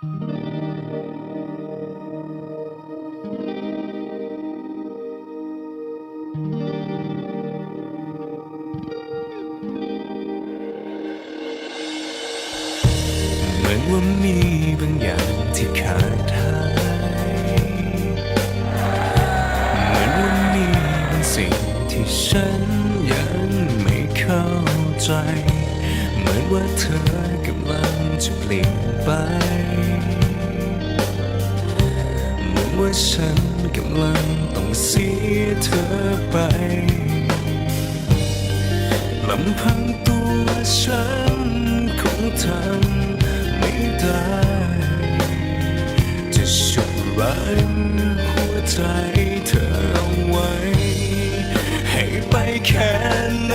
เหมือนว่ามีบางอย่างที่ขาดหายเหมือนว่ามีบางสิ่งที่ฉันยังไม่เข้าใจ เหมือนว่าเธอกำลังจะเปลี่ยนไป ว่าฉันกำลังต้องเสียเธอไปลำพังตัวฉันคงทำไม่ได้ จะฉุดรั้งหัวใจเธอเอาไว้ ให้ไปแค่ไหน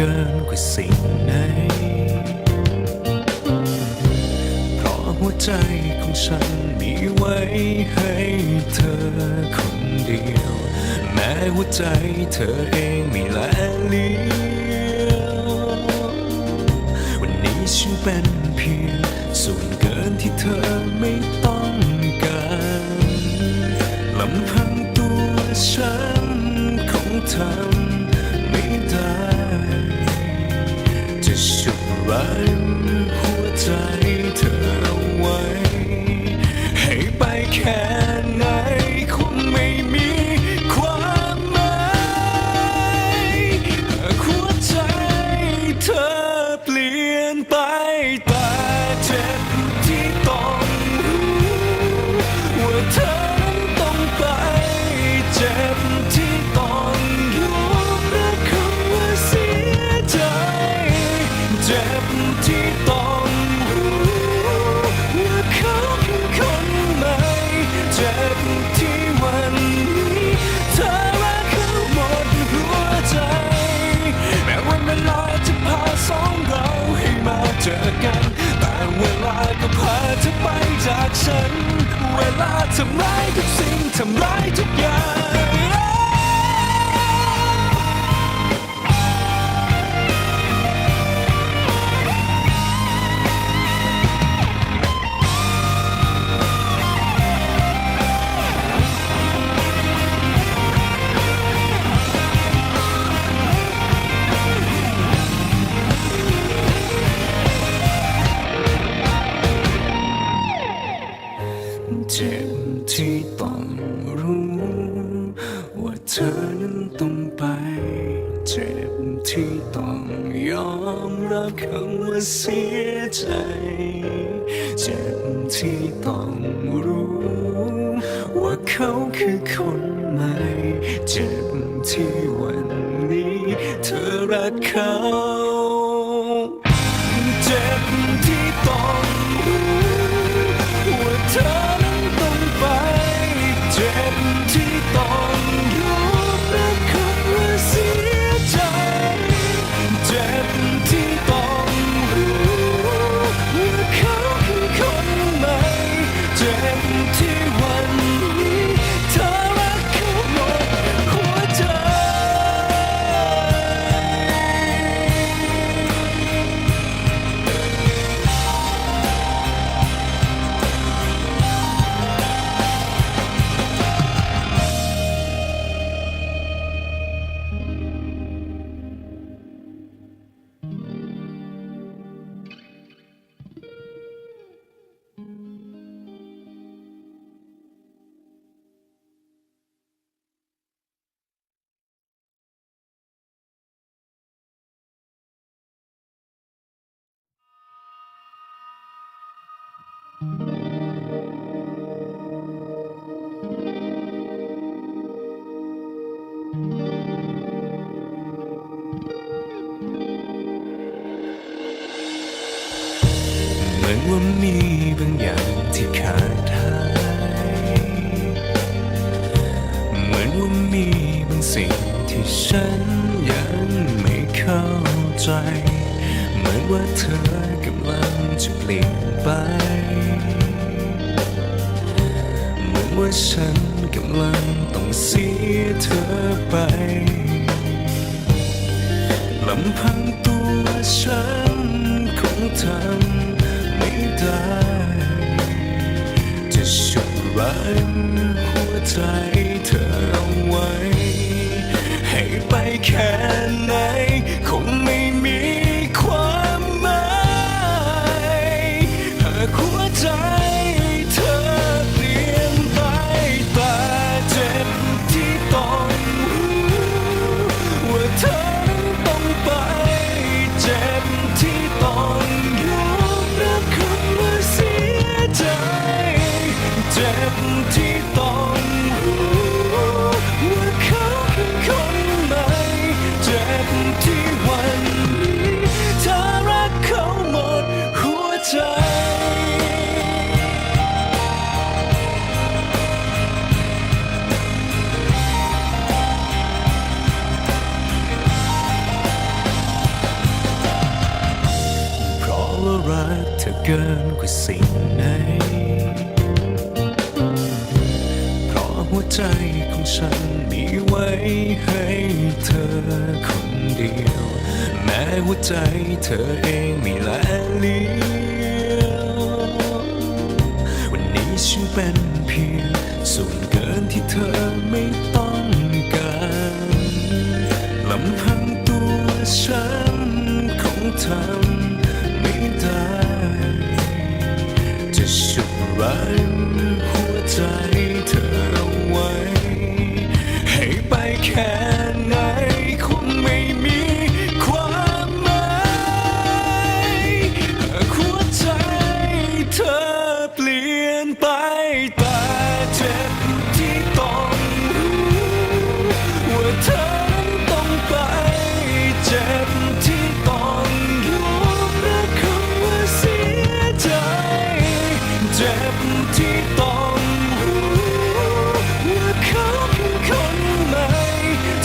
เกินกว่าสิ่งไหน เพราะหัวใจของฉันมีไว้ให้เธอคนเดียว แม้หัวใจเธอเองไม่แลเลี้ยววันนี้ฉันเป็นเพียงส่วนเกินที่เธอไม่ต้องการลำพังตัวฉันคงทำ รั้งหัวใจเธอเอาไว้ ให้ไปแค่ไหนคงไม่มีความหมายหากหัวใจเธอเปลี่ยนไป เวลาก็พาเธอไปจากฉัน เวลาทำร้ายทุกสิ่งทำร้ายทุกอย่าง จ็บที่ต้องรู้ ว่าเธอนั้นต้องไป เจ็บที่ต้องยอมรับคำว่าเสียใจ เจ็บที่ต้องรู้ ว่าเขาคือคน เหมือนว่ามีบางอย่างที่ขาดหายเหมือนว่ามีบางสิ่งที่ฉันยังไม่เข้าใจ เหมือนว่าเธอกำลัง จะเปลี่ยนไปเหมือนว่าฉันกำลังต้องเสียเธอไปลำพังตัวฉันคงทำไม่ได้ จะฉุดรั้งหัวใจเธอเอาไว้ ให้ไปแค่ไหน เกินกว่าสิ่งไหน เพราะหัวใจของฉันมีไว้ให้เธอคนเดียว แม้หัวใจเธอเองไม่แลเลี้ยววันนี้ฉันเป็นเพียงส่วนเกินที่เธอไม่ต้องการลำพังตัวฉันคงทำไม่ได้ ฉุดรั้งหัวใจเธอเอาไว้ ให้ไปแค่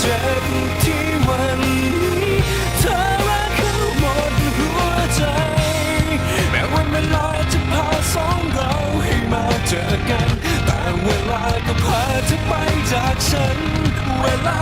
เจ็บที่วันนี้เธอรักเขาหมดหัวใจ แม้วันเวลาจะพาสองเราให้มาเจอกัน แต่เวลาก็พาเธอไปจากฉันเวลา